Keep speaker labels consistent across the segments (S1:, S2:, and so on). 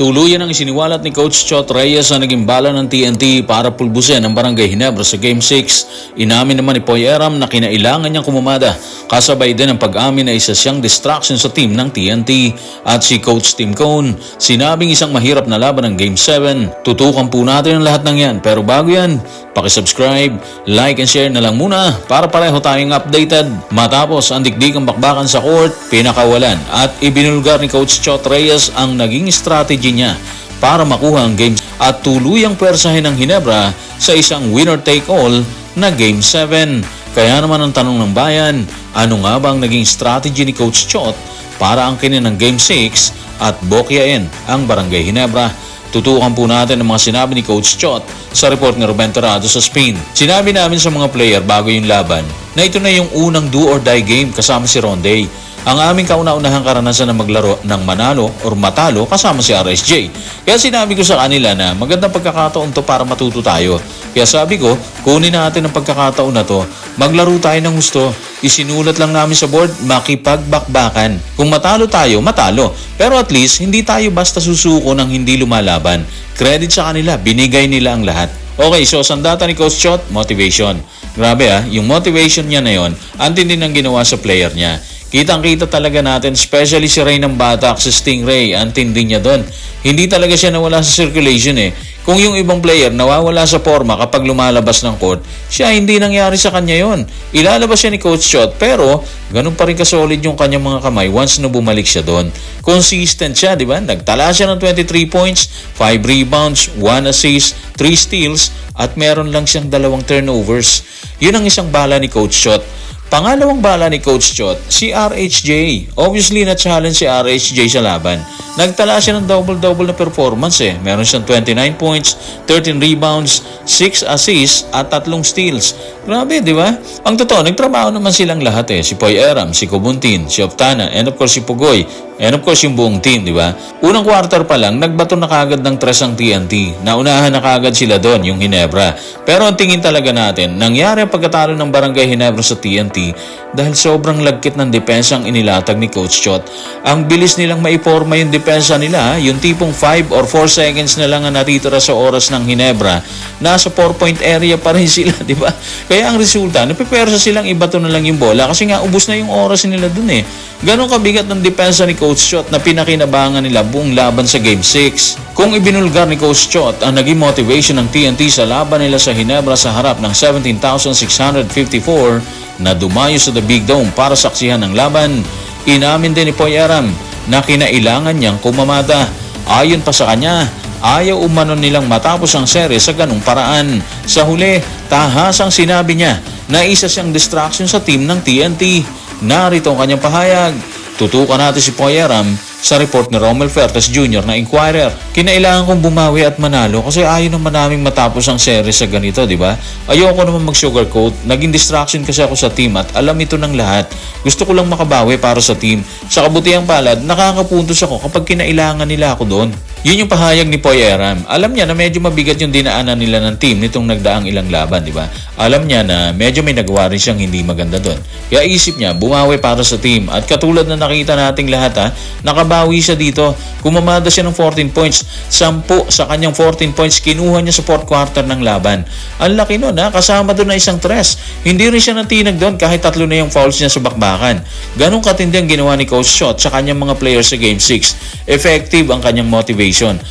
S1: Tuluyan ang isiniwalat ni Coach Chot Reyes na naging bala ng TNT para pulbusin ang Barangay Hinebra sa Game 6. Inamin naman ni Poy Eram na kinailangan niyang kumamada kasabay din ang pag-amin na isa siyang distraction sa team ng TNT. At si Coach Tim Cone, sinabing isang mahirap na laban ng Game 7. Tutukan po natin ang lahat ng yan pero bago yan, pakisubscribe, like and share na lang muna para pareho tayong updated. Matapos ang dikdikang bakbakan sa court, pinakawalan at ibinulgar ni Coach Chot Reyes ang naging strategy niya para makuha ang game at tuluyang pwersahin ng Hinebra sa isang winner-take-all na Game 7. Kaya naman ang tanong ng bayan, ano nga ba ang naging strategy ni Coach Chot para angkinin ng Game 6 at bokyain ang Barangay Hinebra? Tutukan po natin ang mga sinabi ni Coach Chot sa report ni Ruben Torrado sa Spain. Sinabi namin sa mga player bago yung laban na ito na yung unang do or die game kasama si Ronday. Ang aming kauna-unahang karanasan na maglaro ng manalo or matalo kasama si RSJ. Kaya sinabi ko sa kanila na magandang pagkakataon to para matuto tayo. Kaya sabi ko, kunin natin ang pagkakataon na to. Maglaro tayo ng gusto. Isinulat lang namin sa board, makipagbakbakan. Kung matalo tayo, matalo. Pero at least, hindi tayo basta susuko ng hindi lumalaban. Credit sa kanila, binigay nila ang lahat. Okay, so sandata ni Coach Chot, motivation. Grabe ah, yung motivation niya na yon, antin din ang ginawa sa player niya. Kitang-kita talaga natin, especially si Ray ng Batak, si Stingray, ang tindi niya doon. Hindi talaga siya nawala sa circulation eh. Kung yung ibang player nawawala sa forma kapag lumalabas ng court, siya hindi nangyari sa kanya yon. Ilalabas siya ni Coach Shot pero ganun pa rin kasolid yung kanyang mga kamay once na bumalik siya doon. Consistent siya, di ba? Nagtala siya ng 23 points, 5 rebounds, 1 assist, 3 steals, at meron lang siyang dalawang turnovers. Yun ang isang bala ni Coach Shot. Pangalawang bala ni Coach Chot, si RHJ. Obviously, na-challenge si RHJ sa laban. Nagtala siya ng double-double na performance eh. Meron siyang 29 points, 13 rebounds, 6 assists, at tatlong steals. Grabe, di ba? Ang totoo, nagtrabaho naman silang lahat eh. Si Poy Eram, si Kubuntin, si Optana, and of course si Pugoy. And of course yung buong team, di ba? Unang quarter pa lang, nagbato na kagad ng tres ang TNT. Naunahan na kagad sila doon, yung Hinebra. Pero ang tingin talaga natin, nangyari ang pagkatalo ng Barangay Hinebra sa TNT dahil sobrang lagkit ng depensa ang inilatag ni Coach Chot. Ang bilis nilang maiporma yung depensa nila, yung tipong 5 or 4 seconds na lang ang natitira sa oras ng Hinebra, nasa 4-point area pa rin sila, di ba? Kaya ang resulta, napipersa silang ibato na lang yung bola kasi nga ubos na yung oras nila dun eh. Ganon kabigat ng depensa ni Coach Chot na pinakinabangan nila buong laban sa Game 6. Kung ibinulgar ni Coach Chot ang naging motivation ng TNT sa laban nila sa Hinebra sa harap ng 17,654 na dumayo sa The Big Dome para saksihan ng laban, inamin din ni Poy Aram na kinailangan niyang kumamada. Ayon pa sa kanya, ayaw umano nilang matapos ang sere sa ganung paraan. Sa huli, tahasang sinabi niya na isa siyang distraction sa team ng TNT. Narito ang kanyang pahayag. Tutukan natin si Poyaram sa report ni Romel Fertes Jr. na Inquirer. Kinailangan kong bumawi at manalo kasi ayaw naman namin matapos ang series sa ganito, di ba? Ayoko naman mag-sugarcoat. Naging distraction kasi ako sa team at alam ito ng lahat. Gusto ko lang makabawi para sa team. Sa kabutihang palad, nakakapuntos ako kapag kinailangan nila ako doon. Yun yung pahayag ni Poy Eram. Alam niya na medyo mabigat yung dinaanan nila ng team nitong nagdaang ilang laban, di ba? Alam niya na medyo may nagawa rin siyang hindi maganda doon. Kaya isip niya, bumawi para sa team. At katulad na nakita nating lahat ha, nakabawi siya dito. Kumamada siya ng 14 points. 10 sa kanyang 14 points, kinuha niya sa fourth quarter ng laban. Ang laki nun ha, kasama doon na isang tres. Hindi rin siya natinag doon kahit tatlo na yung fouls niya sa bakbakan. Ganong katindi ang ginawa ni Coach Shot sa kanyang mga players sa Game 6. Effective ang kanyang motivation.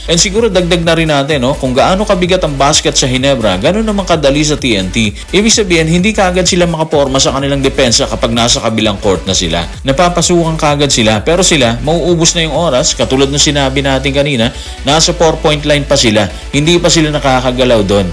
S1: And siguro dagdag na rin natin no, kung gaano kabigat ang basket sa Hinebra, gano'n naman kadali sa TNT. Ibig sabihin, hindi kagad sila makaporma sa kanilang depensa kapag nasa kabilang court na sila. Napapasukan kagad sila, pero sila, mauubos na yung oras, katulad ng sinabi natin kanina, nasa 4-point line pa sila. Hindi pa sila nakakagalaw doon.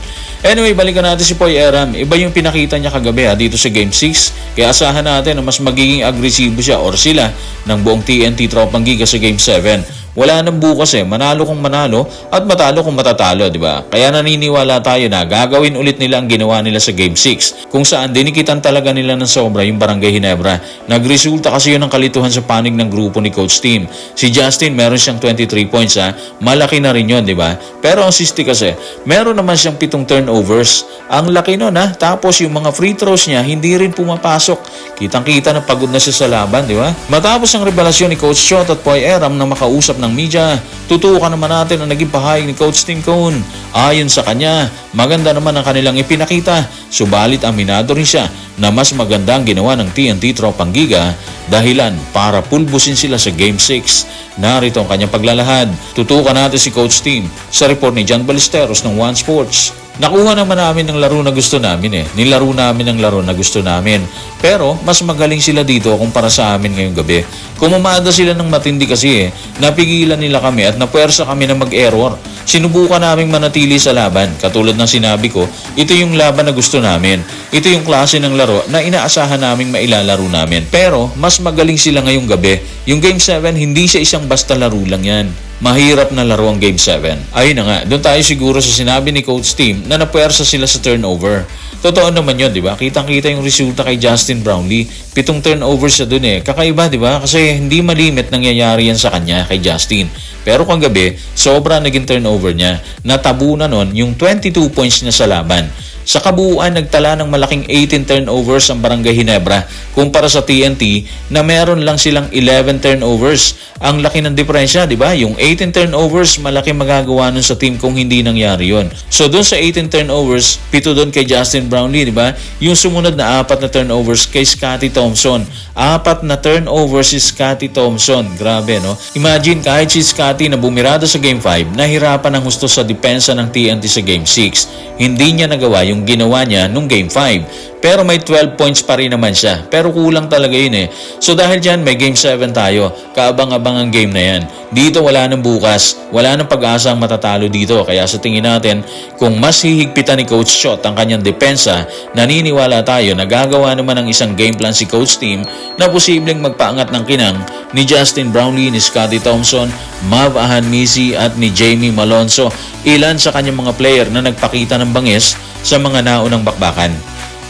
S1: Anyway, balikan natin si Poy Eram. Iba yung pinakita niya kagabi ha, dito sa Game 6. Kaya asahan natin na mas magiging agresibo siya or sila ng buong TNT Tropang Giga sa Game 7. Wala nang bukas eh. Manalo kung manalo at matalo kung matatalo, di ba? Kaya naniniwala tayo na gagawin ulit nila ang ginawa nila sa Game 6 kung saan dinikitan talaga nila ng sobra yung Barangay Hinebra. Nagresulta kasi yun ng kalituhan sa panig ng grupo ni Coach Team. Si Justin meron siyang 23 points ha. Malaki na rin yun, di ba? Pero ang sisti kasi, meron naman siyang pitong turnover turnovers. Ang laki nun ha. Tapos yung mga free throws niya, hindi rin pumapasok. Kitang-kita na pagod na siya sa laban, di ba? Matapos ang revelasyon ni Coach Chot at Poy Eram na makausap ng media, tutukan naman natin ang naging pahayag ni Coach Tim Cone. Ayon sa kanya, maganda naman ang kanilang ipinakita. Subalit aminado rin siya na mas maganda ang ginawa ng TNT Tropang Giga dahilan para pulbusin sila sa Game 6. Narito ang kanyang paglalahad. Tutukan natin si Coach Tim sa report ni John Ballesteros ng One Sports. Nakuha naman namin ng laro na gusto namin eh. Nilaro namin ang laro na gusto namin. Pero mas magaling sila dito kumpara sa amin ngayong gabi. Kumamada sila ng matindi kasi eh. Napigilan nila kami at napuwersa kami na mag-error. Sinubukan naming manatili sa laban. Katulad ng sinabi ko, ito yung laban na gusto namin. Ito yung klase ng laro na inaasahan naming mailalaro namin. Pero mas magaling sila ngayong gabi. Yung Game 7, hindi siya isang basta laro lang yan. Mahirap na laro ang Game 7. Ayun na nga, doon tayo siguro sa sinabi ni Coach Team na napuwersa sila sa turnover. Totoo naman yun, di ba? Kitang-kita yung resulta kay Justin Brownlee. Pitong turnovers siya dun eh. Kakaiba, di ba? Kasi hindi malimit nangyayari yan sa kanya kay Justin. Pero kung gabi, sobra naging turnover niya. Natabunan nun yung 22 points niya sa laban. Sa kabuuan, nagtala ng malaking 18 turnovers ang Barangay Hinebra kumpara sa TNT na meron lang silang 11 turnovers. Ang laki ng diferensya, di ba? Yung 18 turnovers, malaki magagawa nun sa team kung hindi nangyari yon. So doon sa 18 turnovers, pito doon kay Justin Brownlee, di ba? Yung sumunod na apat na turnovers kay Scotty Thompson. Apat na turnovers si Scotty Thompson. Grabe, no? Imagine kahit si Scotty na bumirado sa Game 5, nahirapan ng gusto sa depensa ng TNT sa Game 6. Hindi niya nagawa yung ginawa niya nung Game 5. Pero may 12 points pa rin naman siya. Pero kulang talaga yun eh. So dahil dyan, may Game 7 tayo. Kaabang-abang ang game na yan. Dito wala nang bukas. Wala nang pag-asa ang matatalo dito. Kaya sa tingin natin, kung mas hihigpitan ni Coach Shot ang kanyang depensa, naniniwala tayo na gagawa naman ng isang game plan si Coach Team na posibleng magpaangat ng kinang ni Justin Brownlee, ni Scotty Thompson, Mav Ahanmisi at ni Jamie Malonzo. Ilan sa kanyang mga player na nagpakita ng bangis sa mga naunang bakbakan.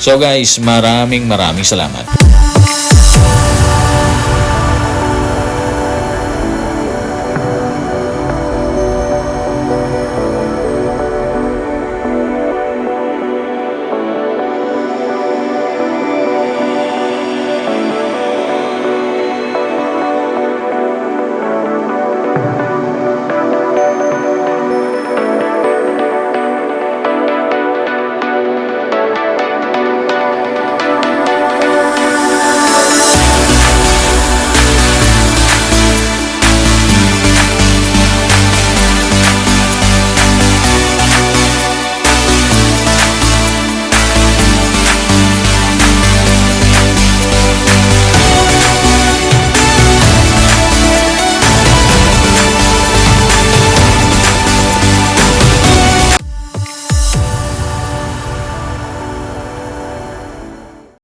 S1: So guys, maraming maraming salamat.